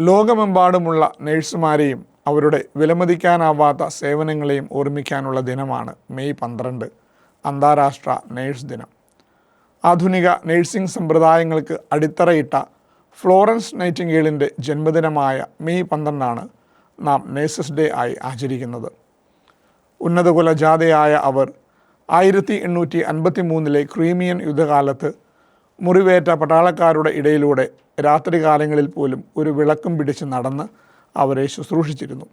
ലോകമെമ്പാടുമുള്ള നഴ്സുമാരെയും അവരുടെ വിലമതിക്കാനാവാത്ത സേവനങ്ങളെയും ഓർമ്മിക്കാനുള്ള ദിനമാണ് മെയ് പന്ത്രണ്ട് അന്താരാഷ്ട്ര നേഴ്സ് ദിനം. ആധുനിക നഴ്സിംഗ് സമ്പ്രദായങ്ങൾക്ക് അടിത്തറയിട്ട ഫ്ലോറൻസ് നൈറ്റിംഗേളിന്റെ ജന്മദിനമായ മെയ് പന്ത്രണ്ടാണ് നാം നേഴ്സസ് ഡേ ആയി ആചരിക്കുന്നത്. ഉന്നതകുല ജാഥയായ അവർ ആയിരത്തി എണ്ണൂറ്റി അൻപത്തി മൂന്നിലെ ക്രീമിയൻ യുദ്ധകാലത്ത് മുറിവേറ്റ പട്ടാളക്കാരുടെ ഇടയിലൂടെ രാത്രികാലങ്ങളിൽ പോലും ഒരു വിളക്കും പിടിച്ച് നടന്ന് അവരെ ശുശ്രൂഷിച്ചിരുന്നു.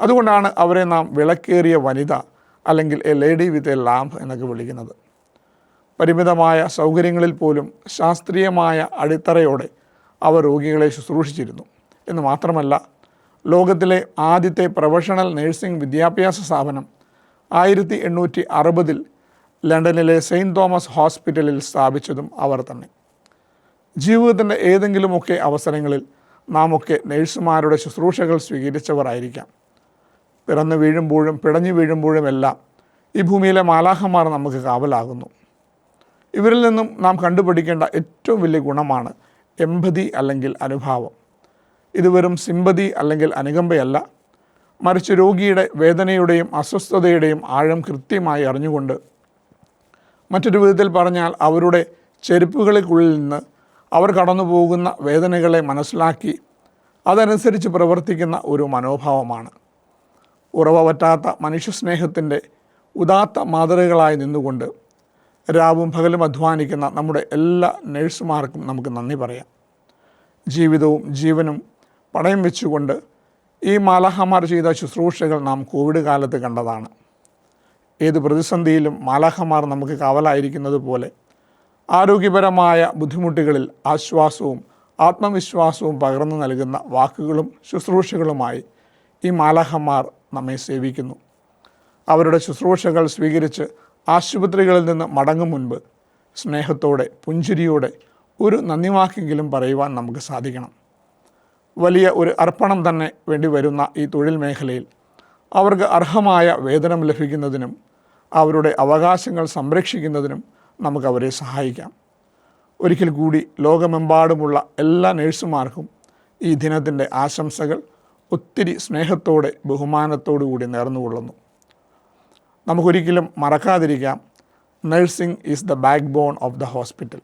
അതുകൊണ്ടാണ് അവരെ നാം വിളക്കേറിയ വനിത അല്ലെങ്കിൽ a lady with a lamp എന്നൊക്കെ വിളിക്കുന്നത്. പരിമിതമായ സൗകര്യങ്ങളിൽ പോലും ശാസ്ത്രീയമായ അടിത്തറയോടെ അവർ രോഗികളെ ശുശ്രൂഷിച്ചിരുന്നു. എന്ന് മാത്രമല്ല ലോകത്തിലെ ആദ്യത്തെ പ്രൊഫഷണൽ നഴ്സിംഗ് വിദ്യാഭ്യാസ സ്ഥാപനം ആയിരത്തി എണ്ണൂറ്റി അറുപതിൽ ലണ്ടനിലെ സെയിന്റ് തോമസ് ഹോസ്പിറ്റലിൽ സ്ഥാപിച്ചതും അവർ തന്നെ. ജീവിതത്തിന്റെ ഏതെങ്കിലുമൊക്കെ അവസരങ്ങളിൽ നാമൊക്കെ നഴ്സുമാരുടെ ശുശ്രൂഷകൾ സ്വീകരിച്ചവരായിരിക്കാം. പിറന്നു വീഴുമ്പോഴും പിടഞ്ഞു വീഴുമ്പോഴുമെല്ലാം ഈ ഭൂമിയിലെ മാലാഹന്മാർ നമുക്ക് കാവലാകുന്നു. ഇവരിൽ നിന്നും നാം കണ്ടുപിടിക്കേണ്ട ഏറ്റവും വലിയ ഗുണമാണ് എമ്പതി അല്ലെങ്കിൽ അനുഭാവം. ഇത് വെറും സിമ്പതി അല്ലെങ്കിൽ അനുകമ്പയല്ല. മറിച്ച് രോഗിയുടെ വേദനയുടെയും അസ്വസ്ഥതയുടെയും ആഴം കൃത്യമായി അറിഞ്ഞുകൊണ്ട് മറ്റൊരു വിധത്തിൽ പറഞ്ഞാൽ അവരുടെ ചെരുപ്പുകൾക്കുള്ളിൽ നിന്ന് അവർ കടന്നു പോകുന്ന വേദനകളെ മനസ്സിലാക്കി അതനുസരിച്ച് പ്രവർത്തിക്കുന്ന ഒരു മനോഭാവമാണ്. ഉറവ പറ്റാത്ത മനുഷ്യസ്നേഹത്തിന്റെ ഉദാത്ത മാതൃകകളായി നിന്നുകൊണ്ട് രാവും പകലും അധ്വാനിക്കുന്ന നമ്മുടെ എല്ലാ നഴ്സുമാർക്കും നമുക്ക് നന്ദി പറയാം. ജീവിതവും ജീവനും പണയം വെച്ചുകൊണ്ട് ഈ മാലാഹമാർ ചെയ്ത ശുശ്രൂഷകൾ നാം കോവിഡ് കാലത്ത് കണ്ടതാണ്. ഏത് പ്രതിസന്ധിയിലും മാലാഹമാർ നമുക്ക് കാവലായിരിക്കുന്നത് പോലെ ആരോഗ്യപരമായ ബുദ്ധിമുട്ടുകളിൽ ആശ്വാസവും ആത്മവിശ്വാസവും പകർന്നു നൽകുന്ന വാക്കുകളും ശുശ്രൂഷകളുമായി ഈ മാലാഹമാർ നമ്മെ സേവിക്കുന്നു. അവരുടെ ശുശ്രൂഷകൾ സ്വീകരിച്ച് ആശുപത്രികളിൽ നിന്ന് മടങ്ങും മുൻപ് സ്നേഹത്തോടെ പുഞ്ചിരിയോടെ ഒരു നന്ദിവാക്കെങ്കിലും പറയുവാൻ നമുക്ക് സാധിക്കണം. വലിയ ഒരു അർപ്പണം തന്നെ വേണ്ടി വരുന്ന ഈ തൊഴിൽ മേഖലയിൽ അവർക്ക് അർഹമായ വേതനം ലഭിക്കുന്നതിനും അവരുടെ അവകാശങ്ങൾ സംരക്ഷിക്കുന്നതിനും നമുക്ക് അവരെ സഹായിക്കാം. ഒരിക്കൽ കൂടി ലോകമെമ്പാടുമുള്ള എല്ലാ നഴ്സുമാർക്കും ഈ ദിനത്തിന്റെ ആശംസകൾ ഒത്തിരി സ്നേഹത്തോടെ ബഹുമാനത്തോടു കൂടി നേർന്നുകൊള്ളുന്നു. നമുക്കൊരിക്കലും മറക്കാതിരിക്കാം nursing is the backbone of the hospital.